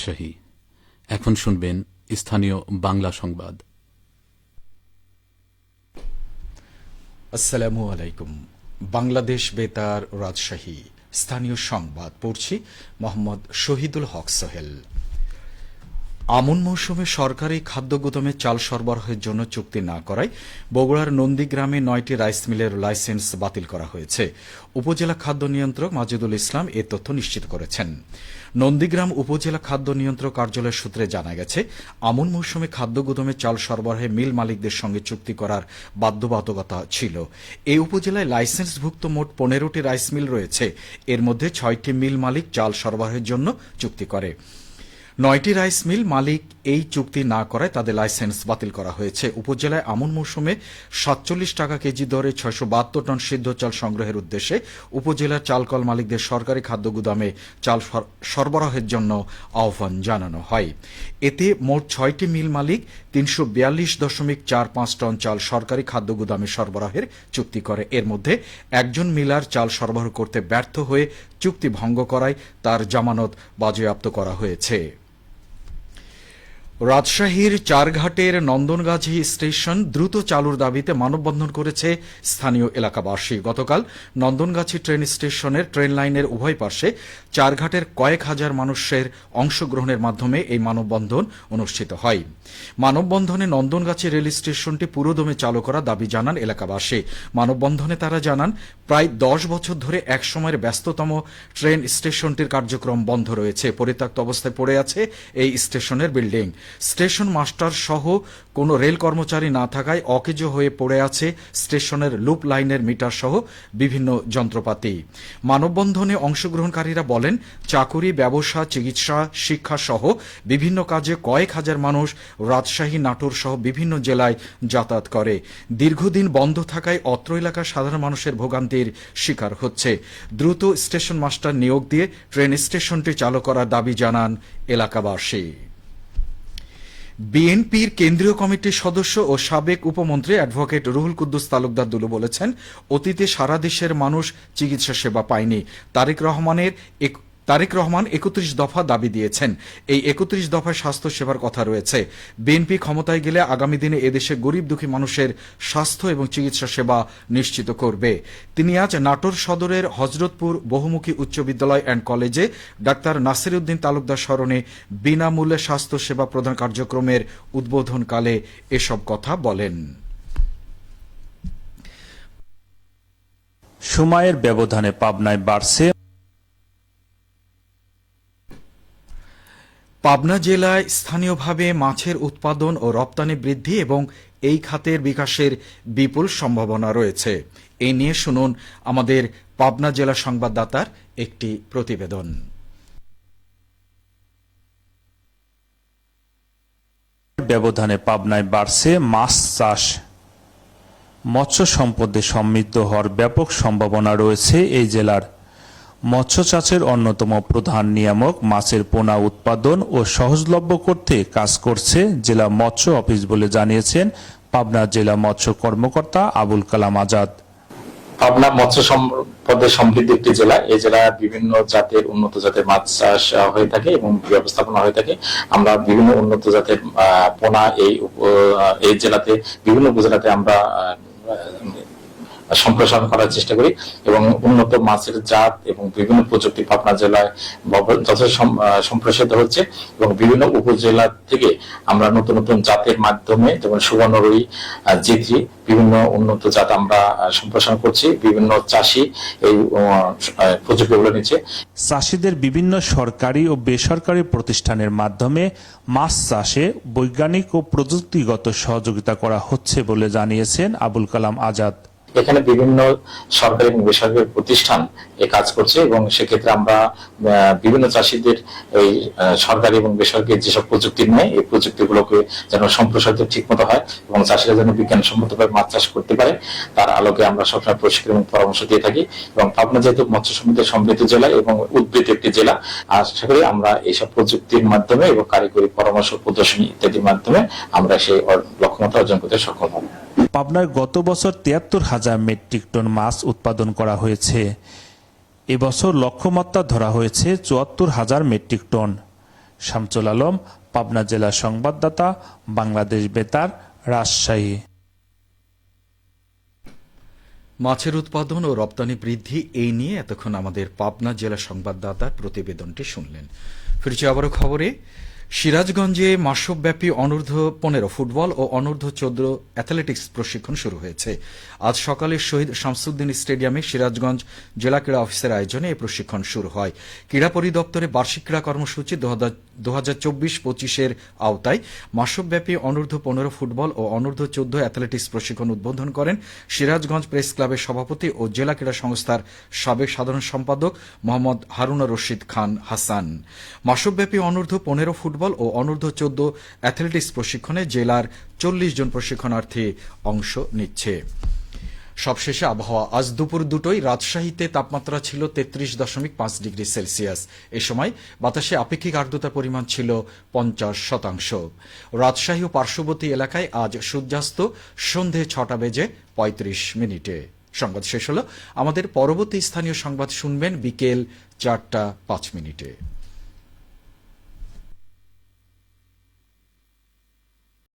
রাজশাহী এখন শুনবেন স্থানীয় বাংলা সংবাদ। আসসালামু আলাইকুম। বাংলাদেশ বেতার রাজশাহী। স্থানীয় সংবাদ পড়ছি মোহাম্মদ শহীদুল হক সোহেল। আমন মৌসুমে সরকারি খাদ্য গুদামে চাল সরবরাহের জন্য চুক্তি না করায় বগুড়ার নন্দীগ্রামে নয়টি রাইস মিলের লাইসেন্স বাতিল করা হয়েছে। উপজেলা খাদ্য নিয়ন্ত্রক মাজিদুল ইসলাম এ তথ্য নিশ্চিত করেছেন। নন্দীগ্রাম উপজেলা খাদ্য নিয়ন্ত্রক কার্যালয় সূত্রে জানা গেছে আমন মৌসুমে খাদ্য গুদামে চাল সরবরাহে মিল মালিকদের সঙ্গে চুক্তি করার বাধ্যবাধকতা ছিল। এই উপজেলায় লাইসেন্সভুক্ত মোট পনেরোটি রাইস মিল রয়েছে। এর মধ্যে ছয়টি মিল মালিক চাল সরবরাহের জন্য চুক্তি করে। নয়টি রাইস মিল মালিক এই চুক্তি না করায় তাদের লাইসেন্স বাতিল করা হয়েছে। উপজেলায় আমন মৌসুমে সাতচল্লিশ টাকা কেজি দরে ছয়শো বাহাত্তর টন সিদ্ধ চাল সংগ্রহের উদ্দেশ্যে উপজেলার চালকল মালিকদের সরকারি খাদ্য গুদামে চাল সর- সরবরাহের জন্য আহ্বান জানানো হয়। এতে মোট ছয়টি মিল মালিক তিনশো বিয়াল্লিশ দশমিক চার পাঁচ টন চাল সরকারি খাদ্য গুদামে সরবরাহের চুক্তি করে। এর মধ্যে একজন মিলার চাল সরবরাহ করতে ব্যর্থ হয়ে চুক্তি ভঙ্গ করায় তার জামানত বাজেয়াপ্ত করা হয়েছে। রাজশাহীর চারঘাটের নন্দনগাছি স্টেশন দ্রুত চালুর দাবিতে মানববন্ধন করেছে স্থানীয় এলাকাবাসী। গতকাল নন্দনগাছি ট্রেন স্টেশনের ট্রেন লাইনের উভয় পাশে চারঘাটের কয়েক হাজার মানুষের অংশগ্রহণের মাধ্যমে এই মানববন্ধন অনুষ্ঠিত হয়। মানববন্ধনে নন্দনগাছি রেল স্টেশনটি পুরোদমে চালু করা দাবি জানান এলাকাবাসী। মানববন্ধনে তারা জানান, প্রায় দশ বছর ধরে এক সময়ের ব্যস্ততম ট্রেন স্টেশনটির কার্যক্রম বন্ধ রয়েছে। পরিত্যক্ত অবস্থায় পড়ে আছে এই স্টেশনের বিল্ডিং। স্টেশন মাস্টার সহ কোনো রেল কর্মচারী না থাকায় অকেজো হয়ে পড়ে আছে স্টেশনের লুপ লাইনের মিটার সহ বিভিন্ন যন্ত্রপাতি। মানববন্ধনে অংশগ্রহণকারীরা বলেন, চাকুরি, ব্যবসা, চিকিৎসা, শিক্ষা সহ বিভিন্ন কাজে কয়েক হাজার মানুষ রাজশাহী, নাটোর সহ বিভিন্ন জেলায় যাতায়াত করে। দীর্ঘদিন বন্ধ থাকায় অত্র এলাকার সাধারণ মানুষের ভোগান্তির শিকার হচ্ছে। দ্রুত স্টেশন মাস্টার নিয়োগ দিয়ে ট্রেন স্টেশনটি চালু করার দাবি জানান এলাকাবাসী। বিএনপির কেন্দ্রীয় কমিটির সদস্য ও সাবেক উপমন্ত্রী অ্যাডভোকেট রুহুল কুদ্দুস তালুকদার দুলু বলেছেন, অতীতে সারা দেশের মানুষ চিকিৎসা সেবা পায়নি। তারেক রহমানের তারেক রহমান একত্রিশ দফা দাবি দিয়েছেন। এই একত্রিশ দফায় স্বাস্থ্য সেবার কথা রয়েছে। বিএনপি ক্ষমতায় গেলে আগামী দিনে এদেশে গরিব দুঃখী মানুষের স্বাস্থ্য এবং চিকিৎসা সেবা নিশ্চিত করবে। তিনি আজ নাটোর সদরের হজরতপুর বহুমুখী উচ্চ বিদ্যালয় অ্যান্ড কলেজে ডাক্তার নাসির উদ্দিন তালুকদার স্মরণে বিনামূল্যে স্বাস্থ্য সেবা প্রদান কার্যক্রমের উদ্বোধনকালে এসব কথা বলেন। সময়ের ব্যবধানে পাবনায় বাড়ছে পাবনা জেলায় স্থানীয়ভাবে মাছের উৎপাদন ও রপ্তানি বৃদ্ধি এবং এই খাতের বিকাশের বিপুল সম্ভাবনা রয়েছে। এই নিয়ে শুনুন আমাদের পাবনা জেলা সংবাদদাতার একটি প্রতিবেদন। ব্যবধানে পাবনায় বাড়ছে মাছ চাষ। মৎস্য সম্পদে সমৃদ্ধ হওয়ার ব্যাপক সম্ভাবনা রয়েছে এই জেলার। মৎস্য চাষের অন্যতম প্রধান নিয়ামক মাছের পোনা উৎপাদন ও সহজলভ্য করতে কাজ করছে জেলা মৎস্য অফিস বলে জানিয়েছেন পাবনা জেলা মৎস্য কর্মকর্তা আবুল কালাম আজাদ। পাবনা মৎস্য সম্পদে সমৃদ্ধ একটি জেলা। এই জেলা বিভিন্ন জাতের উন্নত জাতের মাছ চাষ হয়ে থাকে এবং ব্যবস্থাপনা হয়ে থাকে। আমরা বিভিন্ন উন্নত জাতের পোনা এই এই জেলাতে, বিভিন্ন উপজেলাতে আমরা সম্প্রসারণ করার চেষ্টা করি এবং উন্নত মাছের জাত এবং বিভিন্ন প্রযুক্তি পাবনা জেলায় যথেষ্ট সম্প্রসারিত হচ্ছে এবং বিভিন্ন উপজেলা থেকে আমরা নতুন নতুন জাতের মাধ্যমে যেমন সুবর্ণরুই জিত্রি, বিভিন্ন উন্নত জাত আমরা সম্প্রসারণ করছি, বিভিন্ন চাষি এই প্রযুক্তিগুলো নিচ্ছে। চাষিদের বিভিন্ন সরকারি ও বেসরকারি প্রতিষ্ঠানের মাধ্যমে মাছ চাষে বৈজ্ঞানিক ও প্রযুক্তিগত সহযোগিতা করা হচ্ছে বলে জানিয়েছেন আবুল কালাম আজাদ। এখানে বিভিন্ন সরকারি এবং বেসরকারি প্রতিষ্ঠান এ কাজ করছে এবং সেক্ষেত্রে আমরা বিভিন্ন চাষিদের এই সরকারি এবং বেসরকারি যেসব প্রযুক্তি নেয়, এই প্রযুক্তিগুলোকে যেন সম্প্রসারিত ঠিক মতো হয় এবং চাষিরা যেন বিজ্ঞানসম্মতভাবে মাছ চাষ করতে পারে, তার আলোকে আমরা সবসময় প্রশিক্ষণ এবং পরামর্শ দিয়ে থাকি। এবং পাবনা যেহেতু মৎস্য সমৃদ্ধ সমৃদ্ধ জেলা এবং উদ্ভিদ একটি জেলা আশা করি আমরা এইসব প্রযুক্তির মাধ্যমে এবং কারিগরি পরামর্শ প্রদর্শনী ইত্যাদির মাধ্যমে আমরা সেই লক্ষ্যমাত্রা অর্জন করতে সক্ষম হব। পাবনায় গত বছর তিয়াত্তর হাজার মেট্রিক টন মাছ উৎপাদন করা হয়েছে। এবছর লক্ষ্যমাত্রা ধরা হয়েছে চুয়াত্তর হাজার মেট্রিক টন। শামচুল আলম, পাবনা জেলা সংবাদদাতা, বাংলাদেশ বেতার, রাজশাহী। মাছের উৎপাদন ও রপ্তানি বৃদ্ধি এই নিয়ে এতক্ষণ আমাদের পাবনা জেলা সংবাদদাতার প্রতিবেদনটি শুনলেন। ফিরছি আবারও খবরে। সিরাজগঞ্জে মাসব্যাপী অনূর্ধ্ব পনেরো ফুটবল ও অনূর্ধ্ব চোদ্দ অ্যাথলেটিক্স প্রশিক্ষণ শুরু হয়েছে। আজ সকালে শহীদ শামসুদ্দিন স্টেডিয়ামে সিরাজগঞ্জ জেলা ক্রীড়া অফিসের আয়োজনে এই প্রশিক্ষণ শুরু হয়। ক্রীড়া পরিদপ্তরে বার্ষিক ক্রীড়া কর্মসূচি দু হাজার চব্বিশ পঁচিশের আওতায় মাসব্যাপী অনূর্ধ্ব পনেরো ফুটবল ও অনূর্ধ্ব চোদ্দ অ্যাথলেটিক্স প্রশিক্ষণ উদ্বোধন করেন সিরাজগঞ্জ প্রেস ক্লাবের সভাপতি ও জেলা ক্রীড়া সংস্থার সাবেক সাধারণ সম্পাদক মোহাম্মদ হারুনা রশিদ খান হাসান। মাসব্যাপী অনূর্ধ্ব পনেরো ফুটবল ও অনূর্ধ্ব চোদ্দ অ্যাথলেটিক্স প্রশিক্ষণে জেলার চল্লিশ জন প্রশিক্ষণার্থী অংশ নিচ্ছে। সবশেষে আবহাওয়া। আজ দুপুর দুটোই রাজশাহীতে তাপমাত্রা ছিল তেত্রিশ দশমিক পাঁচ ডিগ্রি সেলসিয়াস। এ সময় বাতাসে আপেক্ষিক আর্দ্রতার পরিমাণ ছিল পঞ্চাশ শতাংশ। রাজশাহী ও পার্শ্ববর্তী এলাকায় আজ সূর্যাস্ত সন্ধে ছটা বেজে পঁয়ত্রিশ মিনিটে। সংবাদ শেষ হল। আমাদের পরবর্তী স্থানীয় সংবাদ শুনবেন বিকেল চারটা পাঁচ মিনিটে।